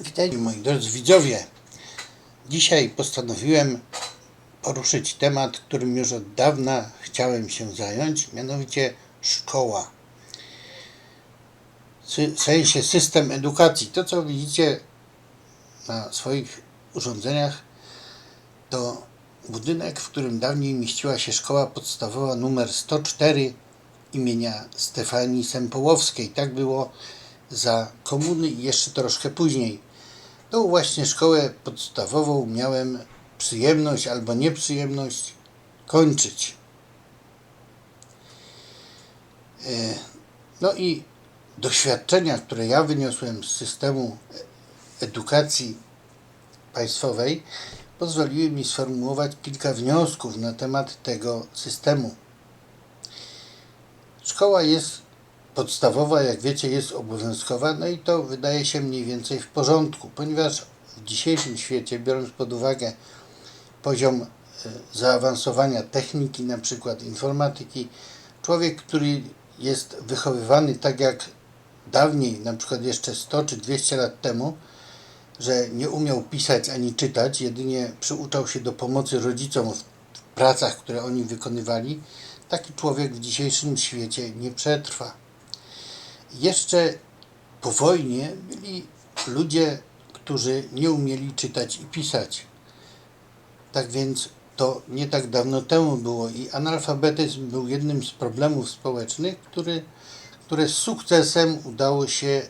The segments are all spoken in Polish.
Witajcie moi drodzy widzowie. Dzisiaj postanowiłem poruszyć temat, którym już od dawna chciałem się zająć, mianowicie szkoła. W sensie system edukacji. To, co widzicie na swoich urządzeniach, to budynek, w którym dawniej mieściła się szkoła podstawowa numer 104 imienia Stefanii Sempołowskiej. Tak było za komuny i jeszcze troszkę później. Tą właśnie szkołę podstawową miałem przyjemność albo nieprzyjemność kończyć. E, No i doświadczenia, które ja wyniosłem z systemu edukacji państwowej, pozwoliły mi sformułować kilka wniosków na temat tego systemu. Szkoła jest podstawowa, jak wiecie, jest obowiązkowa, no i to wydaje się mniej więcej w porządku, ponieważ w dzisiejszym świecie, biorąc pod uwagę poziom e, zaawansowania techniki, na przykład informatyki, człowiek, który jest wychowywany tak jak dawniej, na przykład jeszcze 100 czy 200 lat temu, że nie umiał pisać ani czytać, jedynie przyuczał się do pomocy rodzicom w pracach, które oni wykonywali, taki człowiek w dzisiejszym świecie nie przetrwa. Jeszcze po wojnie byli ludzie, którzy nie umieli czytać i pisać. Tak więc to nie tak dawno temu było i analfabetyzm był jednym z problemów społecznych, który, które z sukcesem udało się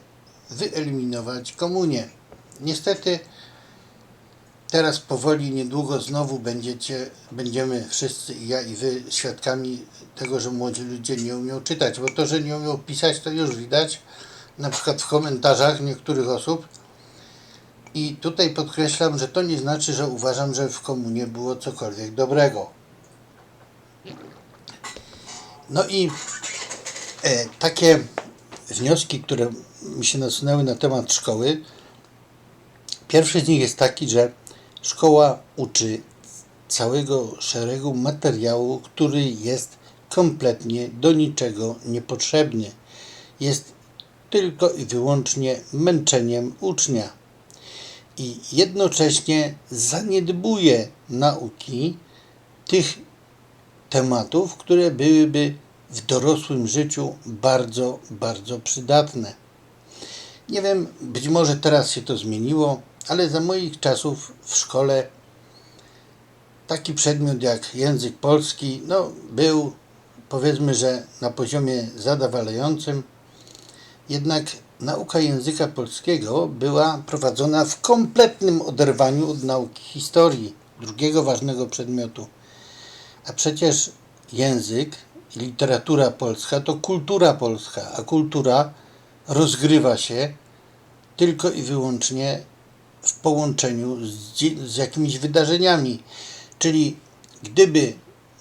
wyeliminować komunię. Niestety teraz powoli, niedługo znowu będziecie, będziemy wszyscy, i ja i wy, świadkami tego, że młodzi ludzie nie umią czytać, bo to, że nie umią pisać, to już widać, na przykład w komentarzach niektórych osób. I tutaj podkreślam, że to nie znaczy, że uważam, że w komunie było cokolwiek dobrego. No i e, takie wnioski, które mi się nasunęły na temat szkoły, Pierwszy z nich jest taki, że szkoła uczy całego szeregu materiału, który jest kompletnie do niczego niepotrzebny. Jest tylko i wyłącznie męczeniem ucznia. I jednocześnie zaniedbuje nauki tych tematów, które byłyby w dorosłym życiu bardzo, bardzo przydatne. Nie wiem, być może teraz się to zmieniło, ale za moich czasów w szkole taki przedmiot jak język polski no, był powiedzmy, że na poziomie zadowalającym. Jednak nauka języka polskiego była prowadzona w kompletnym oderwaniu od nauki historii, drugiego ważnego przedmiotu. A przecież język i literatura polska to kultura polska, a kultura rozgrywa się tylko i wyłącznie w połączeniu z, z jakimiś wydarzeniami. Czyli gdyby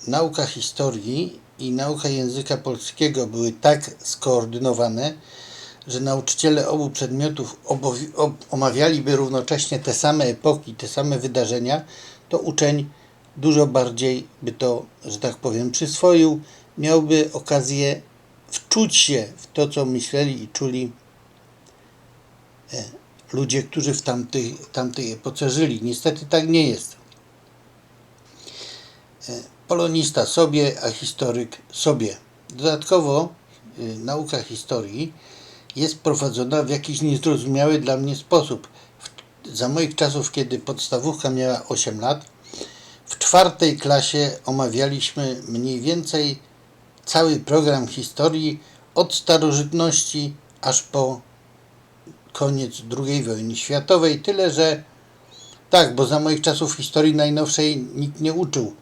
nauka historii i nauka języka polskiego były tak skoordynowane, że nauczyciele obu przedmiotów omawialiby równocześnie te same epoki, te same wydarzenia, to uczeń dużo bardziej by to, że tak powiem, przyswoił, miałby okazję wczuć się w to, co myśleli i czuli e, ludzie, którzy w tamtej, tamtej epoce żyli. Niestety tak nie jest. E, Polonista sobie, a historyk sobie. Dodatkowo e, nauka historii jest prowadzona w jakiś niezrozumiały dla mnie sposób. Za moich czasów, kiedy podstawówka miała 8 lat, w czwartej klasie omawialiśmy mniej więcej cały program historii od starożytności aż po koniec II wojny światowej. Tyle, że tak, bo za moich czasów historii najnowszej nikt nie uczył.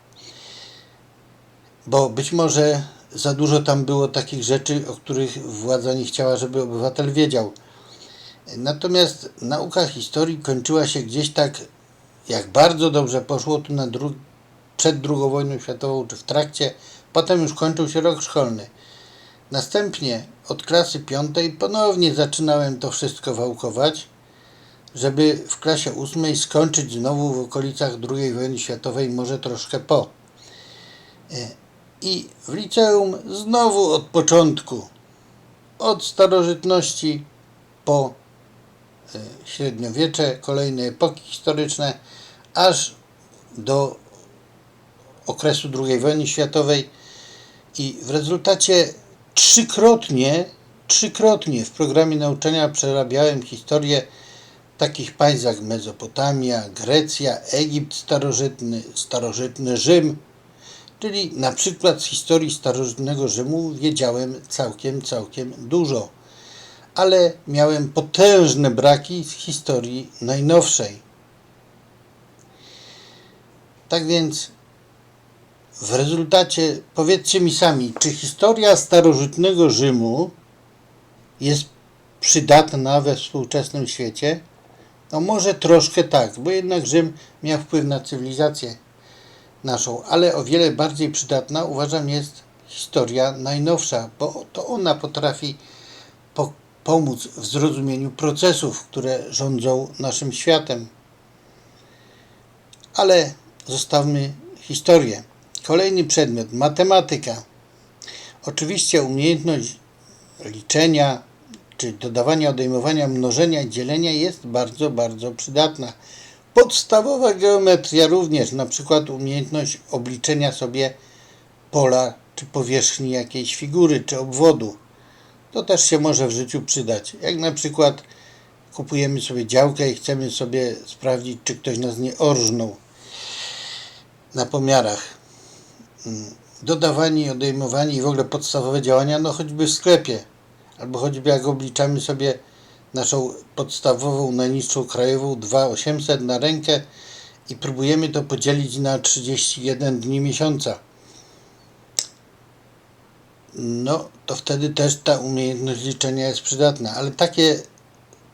Bo być może za dużo tam było takich rzeczy, o których władza nie chciała, żeby obywatel wiedział. Natomiast nauka historii kończyła się gdzieś tak, jak bardzo dobrze poszło tu na dru- przed II wojną światową, czy w trakcie, potem już kończył się rok szkolny. Następnie od klasy piątej ponownie zaczynałem to wszystko wałkować, żeby w klasie ósmej skończyć znowu w okolicach II wojny światowej, może troszkę po. E, I w liceum znowu od początku, od starożytności po y, średniowiecze, kolejne epoki historyczne, aż do okresu II wojny światowej i w rezultacie trzykrotnie, trzykrotnie w programie nauczania przerabiałem historię takich państw jak Mezopotamia, Grecja, Egipt starożytny, starożytny Rzym, czyli na przykład z historii starożytnego Rzymu wiedziałem całkiem, całkiem dużo, ale miałem potężne braki z historii najnowszej. Tak więc w rezultacie powiedzcie mi sami, czy historia starożytnego Rzymu jest przydatna we współczesnym świecie? No może troszkę tak, bo jednak Rzym miał wpływ na cywilizację naszą, ale o wiele bardziej przydatna uważam jest historia najnowsza, bo to ona potrafi po pomóc w zrozumieniu procesów, które rządzą naszym światem. Ale zostawmy historię. Kolejny przedmiot matematyka. Oczywiście umiejętność liczenia, czy dodawania, odejmowania, mnożenia i dzielenia jest bardzo, bardzo przydatna. Podstawowa geometria również, na przykład umiejętność obliczenia sobie pola czy powierzchni jakiejś figury czy obwodu. To też się może w życiu przydać. Jak na przykład kupujemy sobie działkę i chcemy sobie sprawdzić, czy ktoś nas nie orżnął na pomiarach. Dodawanie, odejmowanie i w ogóle podstawowe działania, no choćby w sklepie, albo choćby jak obliczamy sobie naszą podstawową, najniższą krajową 2800 na rękę i próbujemy to podzielić na 31 dni miesiąca. No, to wtedy też ta umiejętność liczenia jest przydatna, ale takie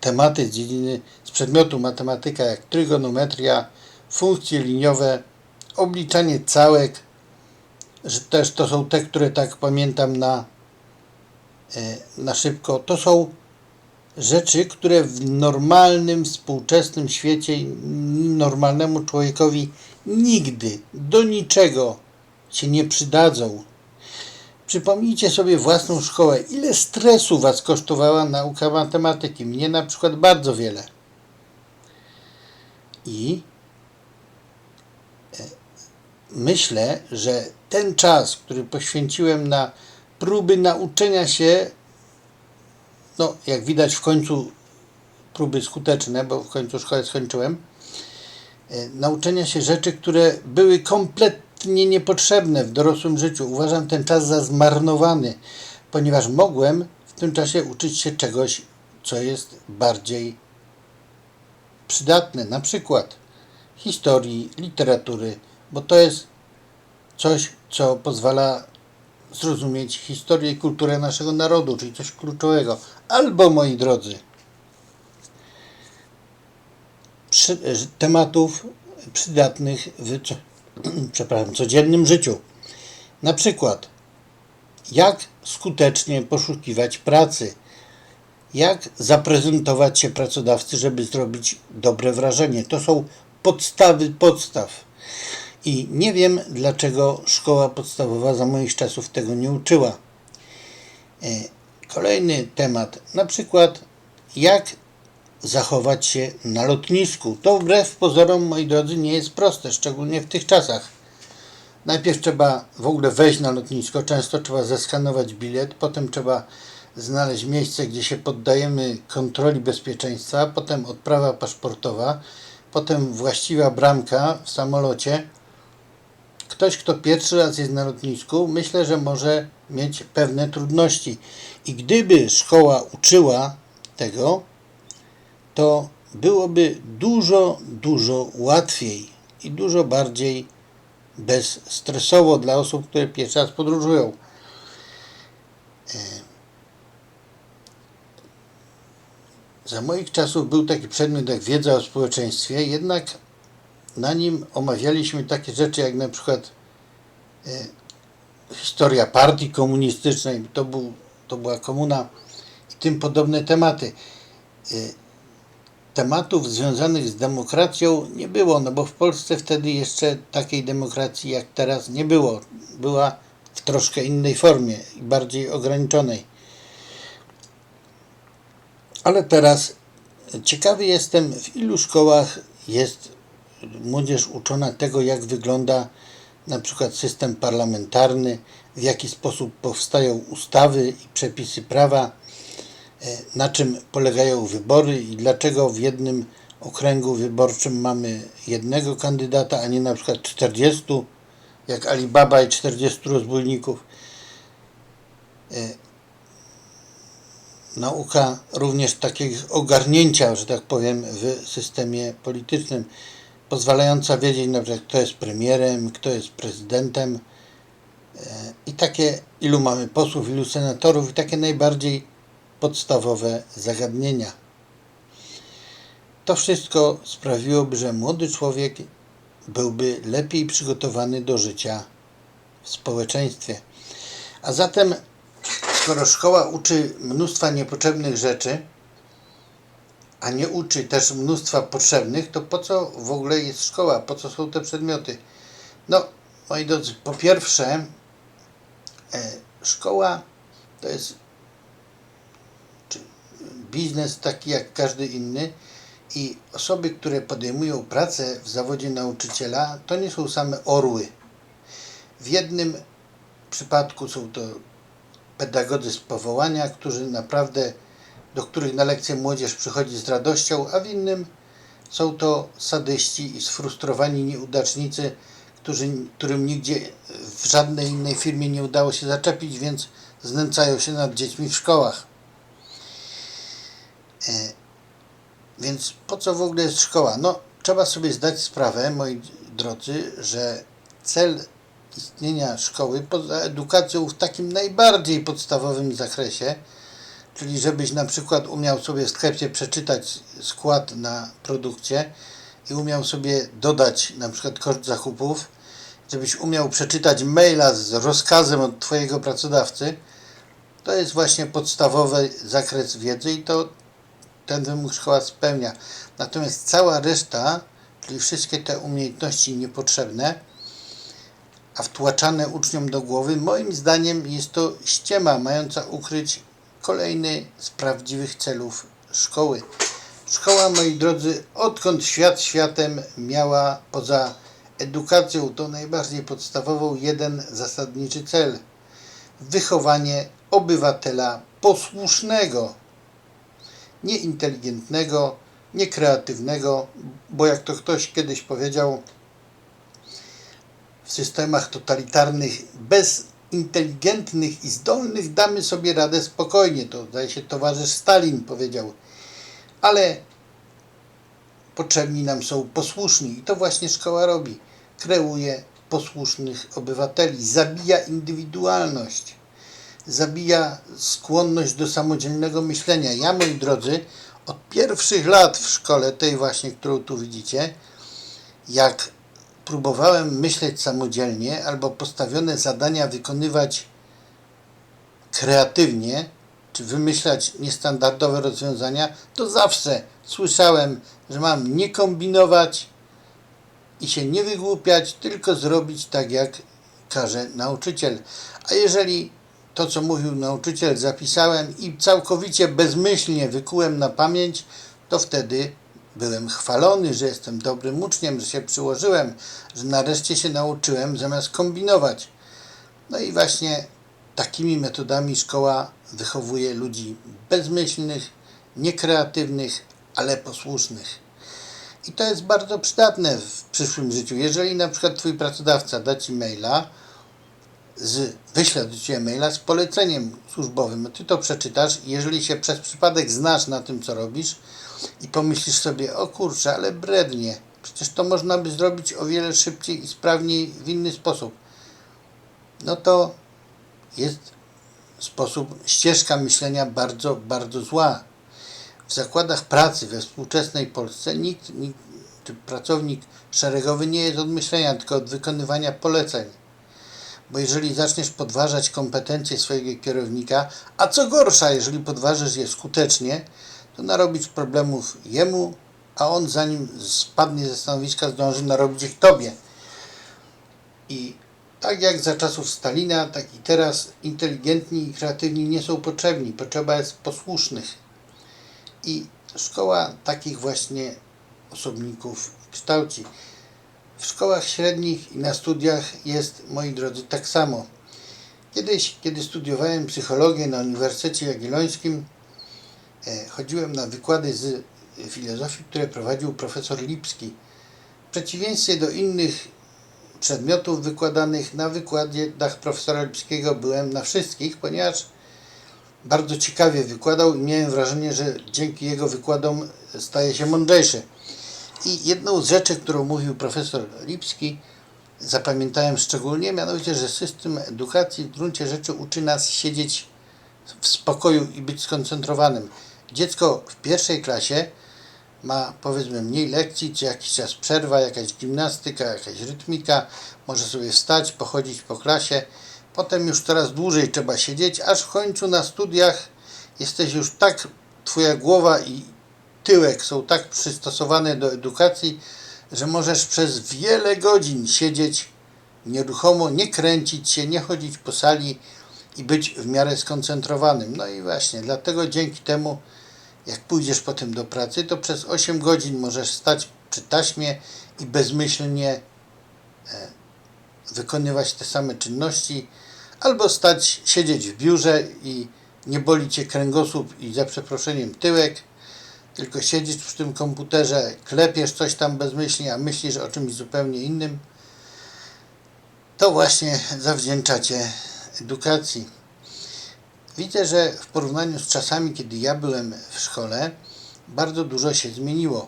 tematy z dziedziny, z przedmiotu matematyka jak trygonometria, funkcje liniowe, obliczanie całek, że też to są te, które tak pamiętam na, e, na szybko, to są rzeczy, które w normalnym, współczesnym świecie normalnemu człowiekowi nigdy do niczego się nie przydadzą. Przypomnijcie sobie własną szkołę. Ile stresu Was kosztowała nauka matematyki? Mnie na przykład bardzo wiele. I myślę, że ten czas, który poświęciłem na próby nauczenia się no, jak widać w końcu próby skuteczne, bo w końcu szkołę skończyłem, e, nauczenia się rzeczy, które były kompletnie niepotrzebne w dorosłym życiu. Uważam ten czas za zmarnowany, ponieważ mogłem w tym czasie uczyć się czegoś, co jest bardziej przydatne, na przykład historii, literatury, bo to jest coś, co pozwala zrozumieć historię i kulturę naszego narodu, czyli coś kluczowego. Albo, moi drodzy, przy, tematów przydatnych w przepraszam, codziennym życiu. Na przykład, jak skutecznie poszukiwać pracy, jak zaprezentować się pracodawcy, żeby zrobić dobre wrażenie. To są podstawy podstaw. I nie wiem, dlaczego szkoła podstawowa za moich czasów tego nie uczyła. E, kolejny temat, na przykład jak zachować się na lotnisku. To wbrew pozorom, moi drodzy, nie jest proste, szczególnie w tych czasach. Najpierw trzeba w ogóle wejść na lotnisko, często trzeba zeskanować bilet, potem trzeba znaleźć miejsce, gdzie się poddajemy kontroli bezpieczeństwa, potem odprawa paszportowa, potem właściwa bramka w samolocie, ktoś, kto pierwszy raz jest na lotnisku, myślę, że może mieć pewne trudności. I gdyby szkoła uczyła tego, to byłoby dużo, dużo łatwiej i dużo bardziej bezstresowo dla osób, które pierwszy raz podróżują. E, za moich czasów był taki przedmiot jak wiedza o społeczeństwie, jednak na nim omawialiśmy takie rzeczy jak na przykład e, historia partii komunistycznej, to, był, to była komuna i tym podobne tematy. E, tematów związanych z demokracją nie było, no bo w Polsce wtedy jeszcze takiej demokracji jak teraz nie było. Była w troszkę innej formie bardziej ograniczonej. Ale teraz Ciekawy jestem, w ilu szkołach jest młodzież uczona tego, jak wygląda na przykład system parlamentarny, w jaki sposób powstają ustawy i przepisy prawa, e, na czym polegają wybory i dlaczego w jednym okręgu wyborczym mamy jednego kandydata, a nie na przykład 40, jak Alibaba i 40 rozbójników. E, Nauka również takiego ogarnięcia, że tak powiem, w systemie politycznym, pozwalająca wiedzieć na przykład, kto jest premierem, kto jest prezydentem e, i takie, ilu mamy posłów, ilu senatorów i takie najbardziej podstawowe zagadnienia. To wszystko sprawiłoby, że młody człowiek byłby lepiej przygotowany do życia w społeczeństwie. A zatem, skoro szkoła uczy mnóstwa niepotrzebnych rzeczy, a nie uczy też mnóstwa potrzebnych, to po co w ogóle jest szkoła? Po co są te przedmioty? No, moi drodzy, po pierwsze, e, szkoła to jest biznes taki jak każdy inny i osoby, które podejmują pracę w zawodzie nauczyciela, to nie są same orły. W jednym przypadku są to pedagodzy z powołania, którzy naprawdę, do których na lekcję młodzież przychodzi z radością, a w innym są to sadyści i sfrustrowani nieudacznicy, którzy, którym nigdzie w żadnej innej firmie nie udało się zaczepić, więc znęcają się nad dziećmi w szkołach. E, więc po co w ogóle jest szkoła? No, trzeba sobie zdać sprawę, moi drodzy, że cel istnienia szkoły poza edukacją w takim najbardziej podstawowym zakresie, czyli żebyś na przykład umiał sobie w sklepie przeczytać skład na produkcie i umiał sobie dodać na przykład koszt zakupów, żebyś umiał przeczytać maila z rozkazem od Twojego pracodawcy, to jest właśnie podstawowy zakres wiedzy i to ten wymóg szkoła spełnia. Natomiast cała reszta, czyli wszystkie te umiejętności niepotrzebne, a wtłaczane uczniom do głowy, moim zdaniem jest to ściema mająca ukryć kolejny z prawdziwych celów szkoły. Szkoła, moi drodzy, odkąd świat światem miała poza edukacją, tą najbardziej podstawową, jeden zasadniczy cel. Wychowanie obywatela posłusznego, nieinteligentnego, niekreatywnego, bo jak to ktoś kiedyś powiedział, w systemach totalitarnych bez inteligentnych i zdolnych damy sobie radę spokojnie. To zdaje się towarzysz Stalin powiedział. Ale potrzebni nam są posłuszni i to właśnie szkoła robi. Kreuje posłusznych obywateli, zabija indywidualność, zabija skłonność do samodzielnego myślenia. Ja, moi drodzy, od pierwszych lat w szkole, tej właśnie, którą tu widzicie, jak próbowałem myśleć samodzielnie albo postawione zadania wykonywać kreatywnie, czy wymyślać niestandardowe rozwiązania, to zawsze słyszałem, że mam nie kombinować i się nie wygłupiać, tylko zrobić tak, jak każe nauczyciel. A jeżeli to, co mówił nauczyciel, zapisałem i całkowicie bezmyślnie wykułem na pamięć, to wtedy byłem chwalony, że jestem dobrym uczniem, że się przyłożyłem, że nareszcie się nauczyłem zamiast kombinować. No i właśnie takimi metodami szkoła wychowuje ludzi bezmyślnych, niekreatywnych, ale posłusznych. I to jest bardzo przydatne w przyszłym życiu. Jeżeli na przykład Twój pracodawca da Ci maila, z, wyśle do Ciebie maila z poleceniem służbowym, Ty to przeczytasz i jeżeli się przez przypadek znasz na tym, co robisz i pomyślisz sobie, o kurczę, ale brednie, przecież to można by zrobić o wiele szybciej i sprawniej w inny sposób, no to jest sposób, ścieżka myślenia bardzo, bardzo zła. W zakładach pracy we współczesnej Polsce nikt, nikt czy pracownik szeregowy nie jest od myślenia, tylko od wykonywania poleceń. Bo jeżeli zaczniesz podważać kompetencje swojego kierownika, a co gorsza, jeżeli podważysz je skutecznie, to narobić problemów jemu, a on zanim spadnie ze stanowiska zdąży narobić ich tobie. I tak jak za czasów Stalina, tak i teraz inteligentni i kreatywni nie są potrzebni. Potrzeba jest posłusznych. I szkoła takich właśnie osobników kształci. W szkołach średnich i na studiach jest, moi drodzy, tak samo. Kiedyś, kiedy studiowałem psychologię na Uniwersytecie Jagiellońskim, chodziłem na wykłady z filozofii, które prowadził profesor Lipski. W przeciwieństwie do innych przedmiotów wykładanych na wykładach profesora Lipskiego byłem na wszystkich, ponieważ bardzo ciekawie wykładał i miałem wrażenie, że dzięki jego wykładom staje się mądrzejszy. I jedną z rzeczy, którą mówił profesor Lipski, zapamiętałem szczególnie, mianowicie, że system edukacji w gruncie rzeczy uczy nas siedzieć w spokoju i być skoncentrowanym. Dziecko w pierwszej klasie ma powiedzmy mniej lekcji, co jakiś czas przerwa, jakaś gimnastyka, jakaś rytmika, może sobie wstać, pochodzić po klasie. Potem już coraz dłużej trzeba siedzieć, aż w końcu na studiach jesteś już tak, twoja głowa i tyłek są tak przystosowane do edukacji, że możesz przez wiele godzin siedzieć nieruchomo, nie kręcić się, nie chodzić po sali i być w miarę skoncentrowanym. No i właśnie, dlatego dzięki temu, jak pójdziesz potem do pracy, to przez 8 godzin możesz stać przy taśmie i bezmyślnie e, wykonywać te same czynności, albo stać, siedzieć w biurze i nie boli cię kręgosłup i za przeproszeniem tyłek, tylko siedzisz przy tym komputerze, klepiesz coś tam bezmyślnie, a myślisz o czymś zupełnie innym, to właśnie zawdzięczacie edukacji. Widzę, że w porównaniu z czasami, kiedy ja byłem w szkole, bardzo dużo się zmieniło.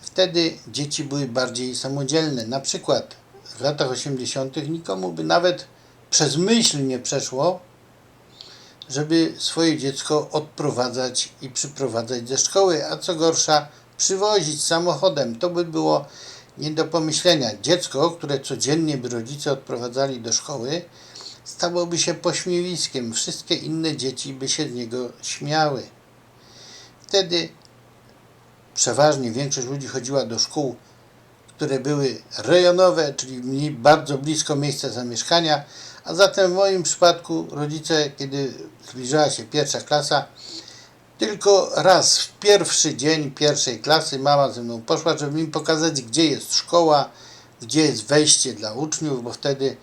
Wtedy dzieci były bardziej samodzielne. Na przykład w latach 80. nikomu by nawet przez myśl nie przeszło, żeby swoje dziecko odprowadzać i przyprowadzać ze szkoły, a co gorsza, przywozić samochodem. To by było nie do pomyślenia. Dziecko, które codziennie by rodzice odprowadzali do szkoły, stałoby się pośmiewiskiem. Wszystkie inne dzieci by się z niego śmiały. Wtedy przeważnie większość ludzi chodziła do szkół, które były rejonowe, czyli bardzo blisko miejsca zamieszkania, a zatem w moim przypadku rodzice, kiedy zbliżała się pierwsza klasa, tylko raz w pierwszy dzień pierwszej klasy mama ze mną poszła, żeby mi pokazać, gdzie jest szkoła, gdzie jest wejście dla uczniów, bo wtedy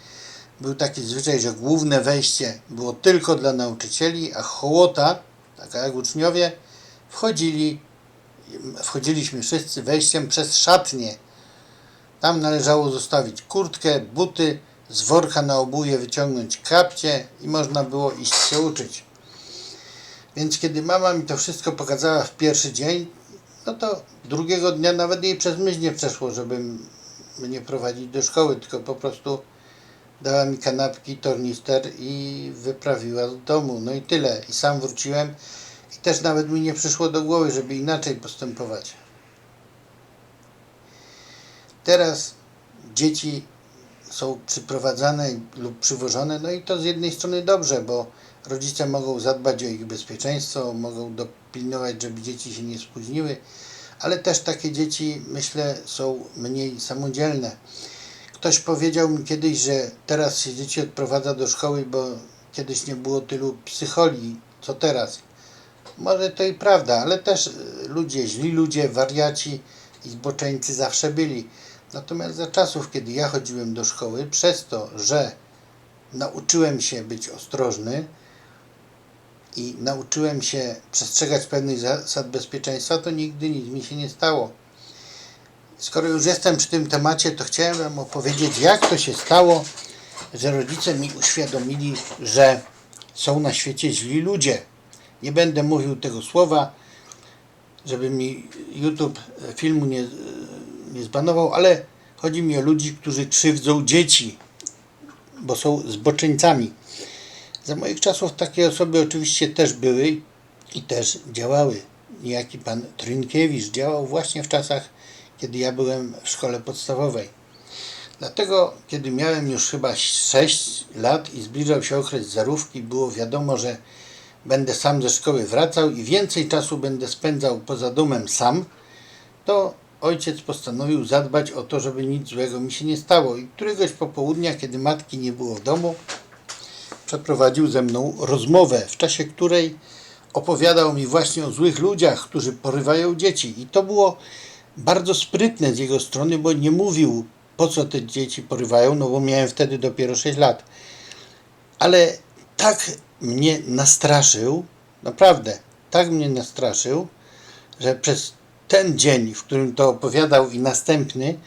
był taki zwyczaj, że główne wejście było tylko dla nauczycieli, a hołota, taka jak uczniowie, wchodzili, wchodziliśmy wszyscy wejściem przez szatnię. Tam należało zostawić kurtkę, buty, z worka na obuje wyciągnąć kapcie i można było iść się uczyć. Więc kiedy mama mi to wszystko pokazała w pierwszy dzień, no to drugiego dnia nawet jej przez myśl nie przeszło, żeby mnie prowadzić do szkoły, tylko po prostu dała mi kanapki, tornister i wyprawiła z domu. No i tyle. I sam wróciłem i też nawet mi nie przyszło do głowy, żeby inaczej postępować. Teraz dzieci są przyprowadzane lub przywożone, no i to z jednej strony dobrze, bo rodzice mogą zadbać o ich bezpieczeństwo, mogą dopilnować, żeby dzieci się nie spóźniły, ale też takie dzieci, myślę, są mniej samodzielne. Ktoś powiedział mi kiedyś, że teraz się dzieci odprowadza do szkoły, bo kiedyś nie było tylu psycholi, co teraz. Może to i prawda, ale też y, ludzie, źli ludzie, wariaci i zboczeńcy zawsze byli. Natomiast za czasów, kiedy ja chodziłem do szkoły, przez to, że nauczyłem się być ostrożny i nauczyłem się przestrzegać pewnych zasad bezpieczeństwa, to nigdy nic mi się nie stało. Skoro już jestem przy tym temacie, to chciałem Wam opowiedzieć, jak to się stało, że rodzice mi uświadomili, że są na świecie źli ludzie. Nie będę mówił tego słowa, żeby mi YouTube filmu nie, nie zbanował, ale chodzi mi o ludzi, którzy krzywdzą dzieci, bo są zboczeńcami. Za moich czasów takie osoby oczywiście też były i też działały. Niejaki pan Trynkiewicz działał właśnie w czasach, kiedy ja byłem w szkole podstawowej. Dlatego, kiedy miałem już chyba 6 lat i zbliżał się okres zarówki, było wiadomo, że będę sam ze szkoły wracał i więcej czasu będę spędzał poza domem sam, to ojciec postanowił zadbać o to, żeby nic złego mi się nie stało. I któregoś popołudnia, kiedy matki nie było w domu, przeprowadził ze mną rozmowę, w czasie której opowiadał mi właśnie o złych ludziach, którzy porywają dzieci. I to było bardzo sprytne z jego strony, bo nie mówił, po co te dzieci porywają, no bo miałem wtedy dopiero 6 lat. Ale tak mnie nastraszył, naprawdę, tak mnie nastraszył, że przez ten dzień, w którym to opowiadał i następny,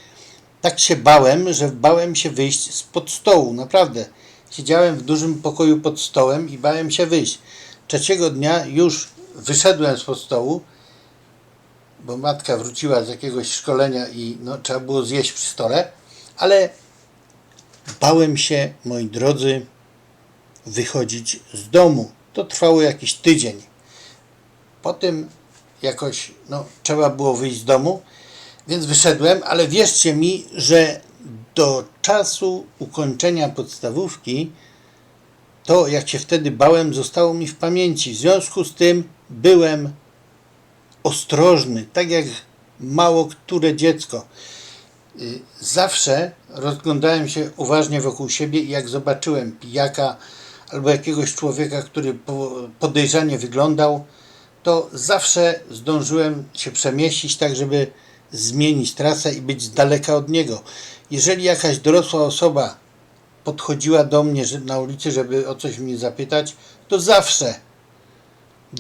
tak się bałem, że bałem się wyjść spod stołu, naprawdę. Siedziałem w dużym pokoju pod stołem i bałem się wyjść. Trzeciego dnia już wyszedłem spod stołu, bo matka wróciła z jakiegoś szkolenia i no, trzeba było zjeść przy stole, ale bałem się, moi drodzy, wychodzić z domu. To trwało jakiś tydzień. Potem jakoś no, trzeba było wyjść z domu, więc wyszedłem, ale wierzcie mi, że do czasu ukończenia podstawówki to, jak się wtedy bałem, zostało mi w pamięci. W związku z tym byłem ostrożny, tak jak mało które dziecko. Y, Zawsze rozglądałem się uważnie wokół siebie i jak zobaczyłem pijaka albo jakiegoś człowieka, który po- podejrzanie wyglądał, to zawsze zdążyłem się przemieścić tak, żeby zmienić trasę i być z daleka od niego. Jeżeli jakaś dorosła osoba podchodziła do mnie na ulicy, żeby o coś mnie zapytać, to zawsze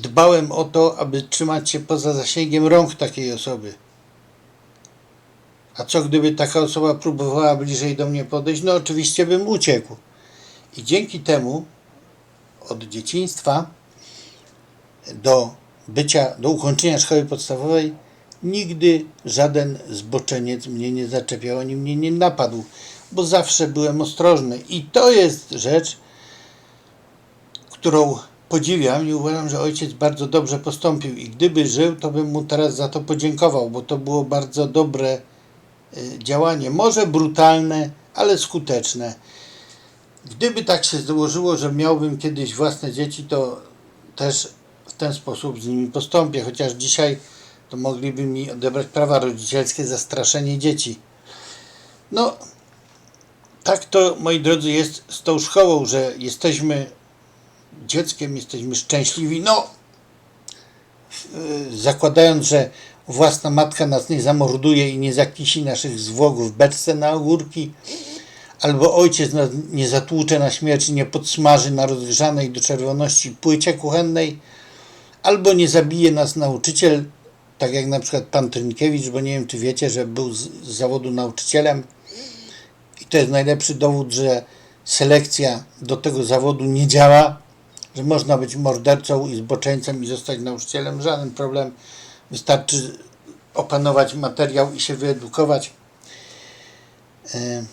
dbałem o to, aby trzymać się poza zasięgiem rąk takiej osoby. A co gdyby taka osoba próbowała bliżej do mnie podejść? No oczywiście bym uciekł. I dzięki temu od dzieciństwa do bycia, do ukończenia szkoły podstawowej nigdy żaden zboczeniec mnie nie zaczepiał, ani mnie nie napadł, bo zawsze byłem ostrożny. I to jest rzecz, którą podziwiam i uważam, że ojciec bardzo dobrze postąpił. I gdyby żył, to bym mu teraz za to podziękował, bo to było bardzo dobre y, działanie. Może brutalne, ale skuteczne. Gdyby tak się złożyło, że miałbym kiedyś własne dzieci, to też w ten sposób z nimi postąpię, chociaż dzisiaj to mogliby mi odebrać prawa rodzicielskie za straszenie dzieci. No, tak to, moi drodzy, jest z tą szkołą, że jesteśmy dzieckiem, jesteśmy szczęśliwi. No, yy, zakładając, że własna matka nas nie zamorduje i nie zakisi naszych zwłok w beczce na ogórki, albo ojciec nas nie zatłucze na śmierć i nie podsmaży na rozgrzanej do czerwoności płycie kuchennej, albo nie zabije nas nauczyciel, tak jak na przykład pan Trynkiewicz, bo nie wiem, czy wiecie, że był z, z zawodu nauczycielem i to jest najlepszy dowód, że selekcja do tego zawodu nie działa, że można być mordercą i zboczeńcem i zostać nauczycielem, żaden problem. Wystarczy opanować materiał i się wyedukować. E,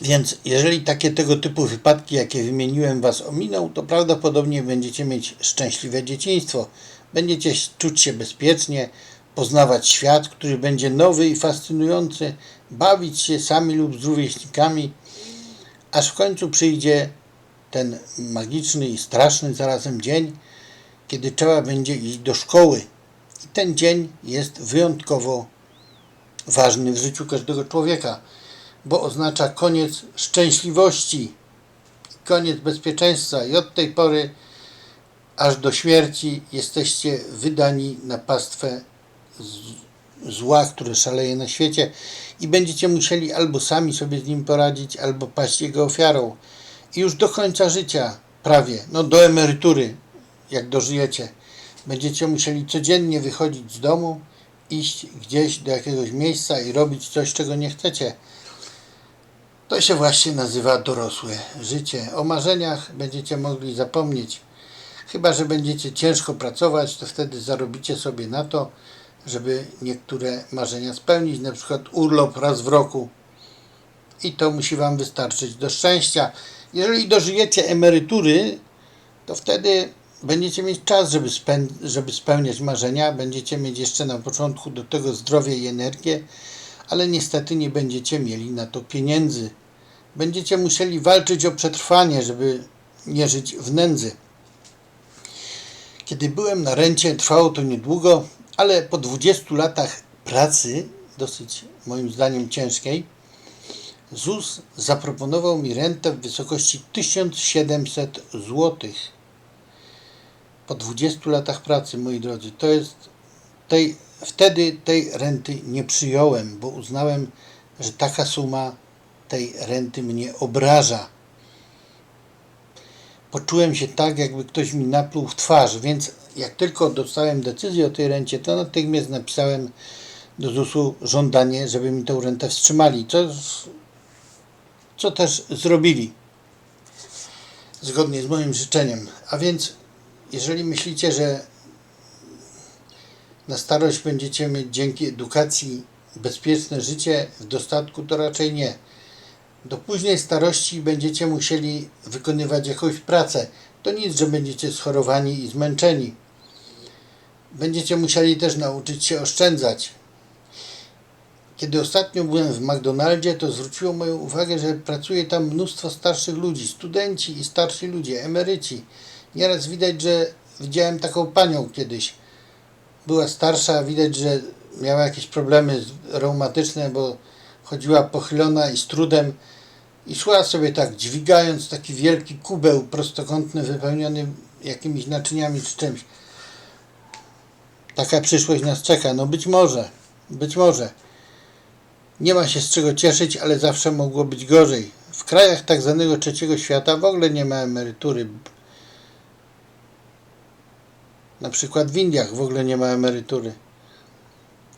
Więc jeżeli takie tego typu wypadki, jakie wymieniłem, Was ominą, to prawdopodobnie będziecie mieć szczęśliwe dzieciństwo. Będziecie czuć się bezpiecznie, poznawać świat, który będzie nowy i fascynujący, bawić się sami lub z rówieśnikami, aż w końcu przyjdzie ten magiczny i straszny zarazem dzień, kiedy trzeba będzie iść do szkoły. I ten dzień jest wyjątkowo ważny w życiu każdego człowieka, bo oznacza koniec szczęśliwości, koniec bezpieczeństwa i od tej pory aż do śmierci jesteście wydani na pastwę zła, które szaleje na świecie i będziecie musieli albo sami sobie z nim poradzić, albo paść jego ofiarą. I już do końca życia, prawie, no do emerytury, jak dożyjecie, będziecie musieli codziennie wychodzić z domu, iść gdzieś do jakiegoś miejsca i robić coś, czego nie chcecie. To się właśnie nazywa dorosłe życie. O marzeniach będziecie mogli zapomnieć. Chyba, że będziecie ciężko pracować, to wtedy zarobicie sobie na to, żeby niektóre marzenia spełnić, na przykład urlop raz w roku. I to musi Wam wystarczyć do szczęścia. Jeżeli dożyjecie emerytury, to wtedy będziecie mieć czas, żeby, żeby spełniać marzenia. Będziecie mieć jeszcze na początku do tego zdrowie i energię, ale niestety nie będziecie mieli na to pieniędzy. Będziecie musieli walczyć o przetrwanie, żeby nie żyć w nędzy. Kiedy byłem na rencie, trwało to niedługo, ale po 20 latach pracy, dosyć moim zdaniem ciężkiej, ZUS zaproponował mi rentę w wysokości 1700 zł. po 20 latach pracy, moi drodzy, to jest tej, wtedy tej renty nie przyjąłem, bo uznałem, że taka suma tej renty mnie obraża. Poczułem się tak, jakby ktoś mi napluł w twarz, więc jak tylko dostałem decyzję o tej rencie, to natychmiast napisałem do ZUS-u żądanie, żeby mi tę rentę wstrzymali, co, co też zrobili zgodnie z moim życzeniem. A więc, jeżeli myślicie, że na starość będziecie mieć dzięki edukacji bezpieczne życie w dostatku, to raczej nie. Do późnej starości będziecie musieli wykonywać jakąś pracę. To nic, że będziecie schorowani i zmęczeni. Będziecie musieli też nauczyć się oszczędzać. Kiedy ostatnio byłem w McDonaldzie, to zwróciło moją uwagę, że pracuje tam mnóstwo starszych ludzi, studenci i starsi ludzie, emeryci. Nieraz widać, że widziałem taką panią kiedyś. Była starsza, widać, że miała jakieś problemy reumatyczne, bo chodziła pochylona i z trudem i szła sobie tak, dźwigając taki wielki kubeł prostokątny, wypełniony jakimiś naczyniami czy czymś. Taka przyszłość nas czeka. No być może, być może. Nie ma się z czego cieszyć, ale zawsze mogło być gorzej. W krajach tak zwanego trzeciego świata w ogóle nie ma emerytury. Na przykład w Indiach w ogóle nie ma emerytury.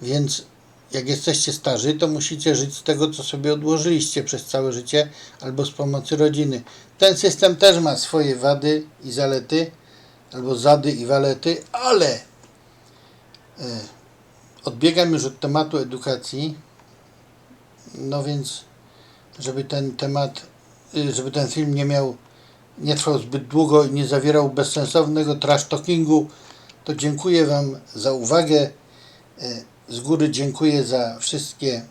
Więc jak jesteście starzy, to musicie żyć z tego, co sobie odłożyliście przez całe życie albo z pomocy rodziny. Ten system też ma swoje wady i zalety, albo zady i walety, ale e, odbiegam już od tematu edukacji. No więc, żeby ten temat, y, żeby ten film nie miał, nie trwał zbyt długo i nie zawierał bezsensownego trash talkingu, to dziękuję Wam za uwagę. Y, Z góry dziękuję za wszystkie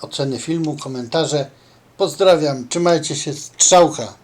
oceny filmu, komentarze. Pozdrawiam, trzymajcie się, strzałka.